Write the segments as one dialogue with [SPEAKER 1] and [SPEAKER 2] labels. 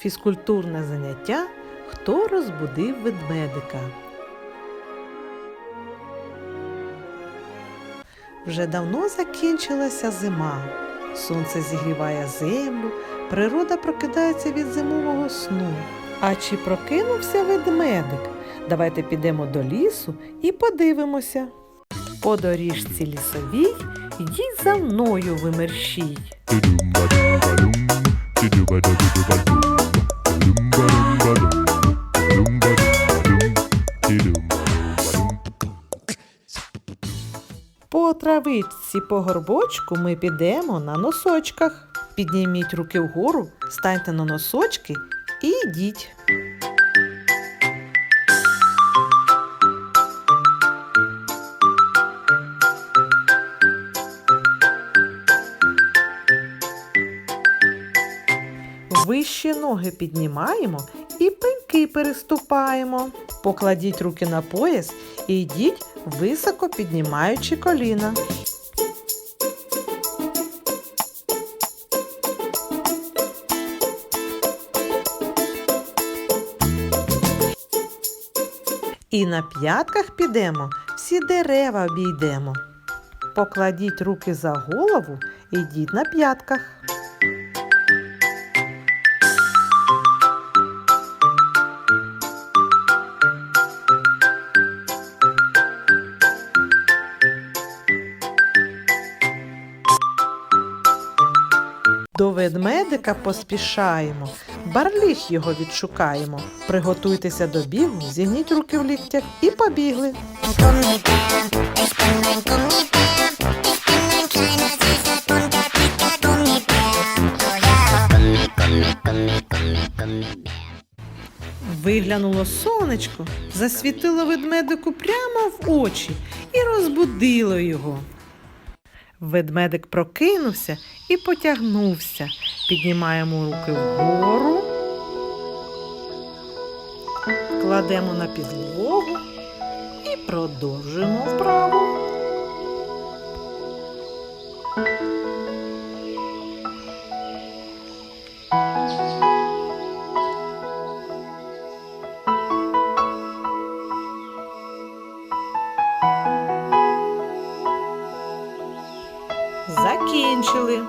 [SPEAKER 1] Фізкультурне заняття Хто розбудив ведмедика? Вже давно закінчилася зима. Сонце зігріває землю, природа прокидається від зимового сну. А чи прокинувся ведмедик? Давайте підемо до лісу і подивимося. По доріжці лісовій йдіть за мною ви мерщій. По травичці по горбочку ми підемо на носочках. Підніміть руки вгору, станьте на носочки і йдіть. Вище ноги піднімаємо і пеньки переступаємо. Покладіть руки на пояс і йдіть високо піднімаючи коліна. І на п'ятках підемо, всі дерева обійдемо. Покладіть руки за голову і йдіть на п'ятках. До ведмедика поспішаємо, барліг його відшукаємо. Приготуйтеся до бігу, зігніть руки в ліктях і побігли. Виглянуло сонечко, засвітило ведмедику прямо в очі і розбудило його. Ведмедик прокинувся і потягнувся. Піднімаємо руки вгору, кладемо на підлогу і продовжуємо вправу. Закінчили.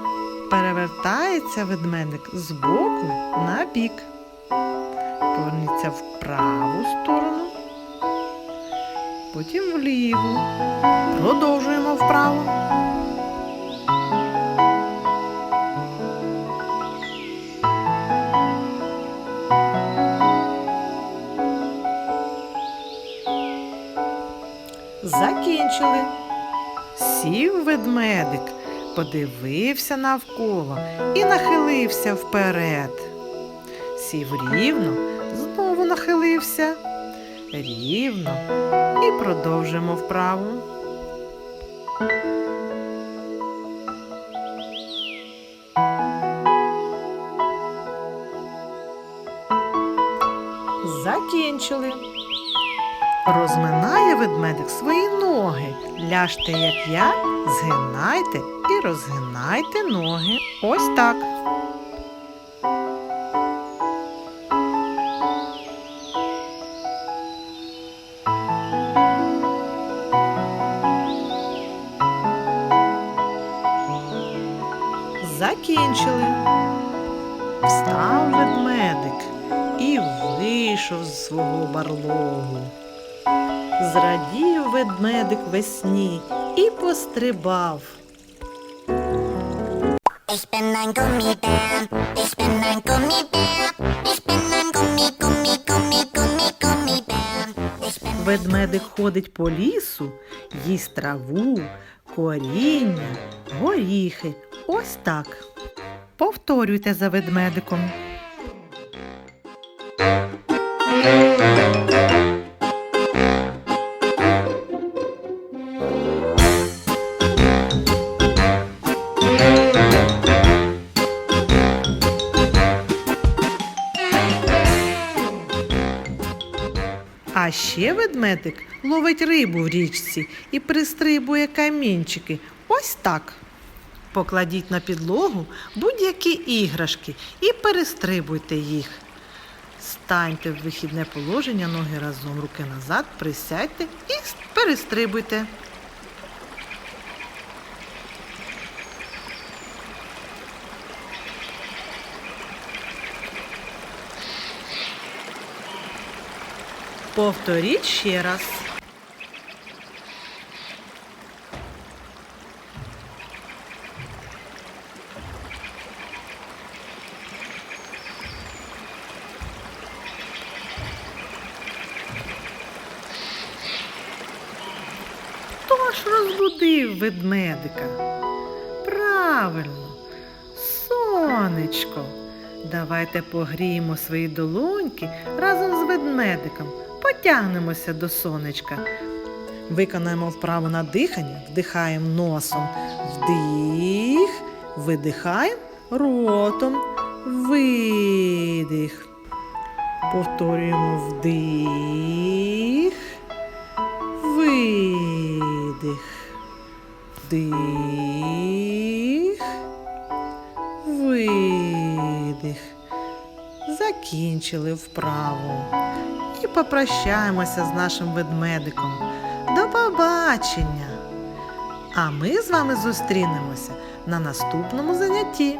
[SPEAKER 1] Перевертається ведмедик з боку на бік. Поверніться в праву сторону, потім в ліву. Продовжуємо вправо. Закінчили. Сів ведмедик, подивився навколо і нахилився вперед. Сів рівно, знову нахилився. Рівно і продовжимо вправу. Закінчили. Розминає ведмедик свої ноги. Ляжте, як я, згинайте і розгинайте ноги. Ось так. Закінчили. Встав ведмедик і вийшов з свого барлогу. Зрадів ведмедик весні і пострибав.
[SPEAKER 2] Ich bin ein Gummibär, ich bin ein Gummibär, ich bin ein Gummi, Gummi, Gummi, Gummi, Gummibär. Ich bin
[SPEAKER 1] Ведмедик ходить по лісу, їсть траву, коріння, горіхи. Ось так. Повторюйте за ведмедиком. А ще ведмедик ловить рибу в річці і пристрибує камінчики. Ось так. Покладіть на підлогу будь-які іграшки і перестрибуйте їх. Станьте в вихідне положення, ноги разом, руки назад, присядьте і перестрибуйте. Повторіть ще раз. Хто ж розбудив ведмедика? Правильно, сонечко. Давайте погріємо свої долоньки разом з ведмедиком. Потягнемося до сонечка. Виконаємо вправу на дихання, вдихаємо носом вдих, видихаємо ротом, видих. Повторюємо вдих, видих, вдих, видих. Закінчили вправу. Попрощаємося з нашим ведмедиком. До побачення! А ми з вами зустрінемося на наступному занятті.